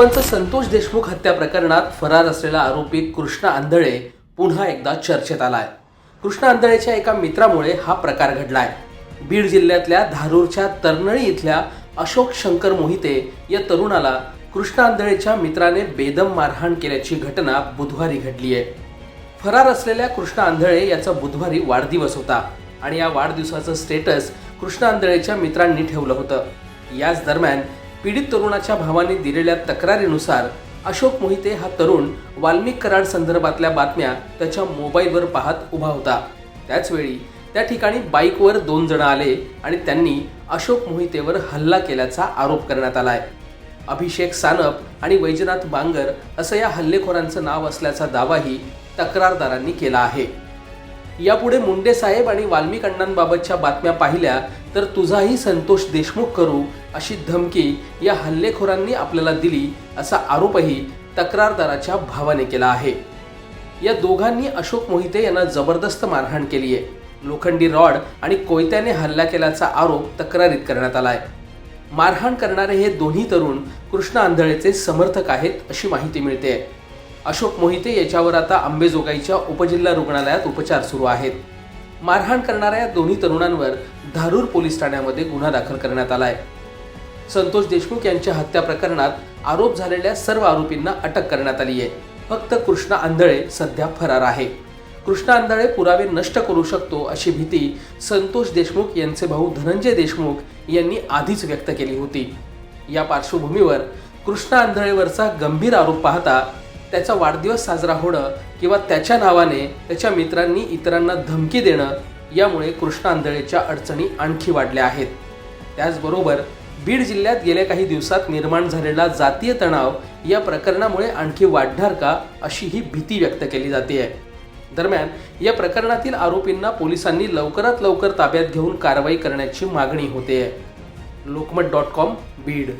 सरपंच संतोष देशमुख हत्या प्रकरणात फरार असलेला आरोपी कृष्णा आंधळे पुन्हा एकदा चर्चेत आलाय. कृष्णा आंधळेच्या एका मित्रामुळे हा प्रकार घडलाय. बीड जिल्ह्यातल्या धारूरच्या तरनळी इथल्या अशोक शंकर मोहिते या तरुणाला कृष्णा आंधळेच्या मित्राने बेदम मारहाण केल्याची घटना बुधवारी घडली आहे फरार असलेल्या कृष्णा आंधळे याचा बुधवारी वाढदिवस होता आणि या वाढदिवसाचं स्टेटस कृष्णा आंधळेच्या मित्रांनी ठेवलं होतं. याच दरम्यान पीडित तरुणाच्या भावाने दिलेल्या तक्रारीनुसार अशोक मोहिते हा तरुण वाल्मिक कराड संदर्भातल्या बातम्या त्याच्या मोबाईलवर पाहत उभा होता. त्याचवेळी त्या ठिकाणी बाईकवर दोन जण आले आणि त्यांनी अशोक मोहितेवर हल्ला केल्याचा आरोप करण्यात आलाय. अभिषेक सानप आणि वैजनाथ बांगर असं या हल्लेखोरांचं नाव असल्याचा दावाही तक्रारदारांनी केला आहे. यापुढे मुंडे साहेब आणि वाल्मिक अण्णांबाबतच्या बातम्या पाहिल्या तर तुझाही संतोष देशमुख करू अशी धमकी या हल्लेखोरांनी आपल्याला दिली असा आरोपही तक्रारदाराच्या भावाने केला आहे. या दोघांनी अशोक मोहिते यांना जबरदस्त मारहाण केली आहे. लोखंडी रॉड आणि कोयत्याने हल्ला केल्याचा आरोप तक्रारीत करण्यात आलाय. मारहाण करणारे हे दोन्ही तरुण कृष्ण आंधळेचे समर्थक आहेत अशी माहिती मिळते. अशोक मोहिते याच्यावर आता अंबेजोगाईच्या उपजिल्हा रुग्णालयात उपचार सुरू आहेत. मारहाण करणाऱ्या दोन्ही तरुणांवर धारूर पोलीस ठाण्यामध्ये गुन्हा दाखल करण्यात आलाय. संतोष देशमुख यांच्या हत्या प्रकरणात आरोप झालेल्या सर्व आरोपींना अटक करण्यात आली आहे. फक्त कृष्णा आंधळे सध्या फरार आहे. कृष्णा आंधळे पुरावे नष्ट करू शकतो अशी भीती संतोष देशमुख यांचे भाऊ धनंजय देशमुख यांनी आधीच व्यक्त केली होती. या पार्श्वभूमीवर कृष्णा आंधळेवरचा गंभीर आरोप पाहता त्याचा वाढदिवस साजरा होणं किंवा त्याच्या नावाने त्याच्या मित्रांनी इतरांना धमकी देणं यामुळे कृष्णा आंधळेच्या अडचणी आणखी वाढल्या आहेत. त्याचबरोबर बीड जिल्ह्यात गेल्या काही दिवसात निर्माण झालेला जातीय तणाव या प्रकरणामुळे आणखी वाढणार का अशी ही भीती व्यक्त केली जाते आहे दरम्यान या प्रकरणातील आरोपींना पोलिसांनी लवकरात लवकर ताब्यात घेऊन कारवाई करण्याची मागणी होते लोकमत डॉट कॉम बीड.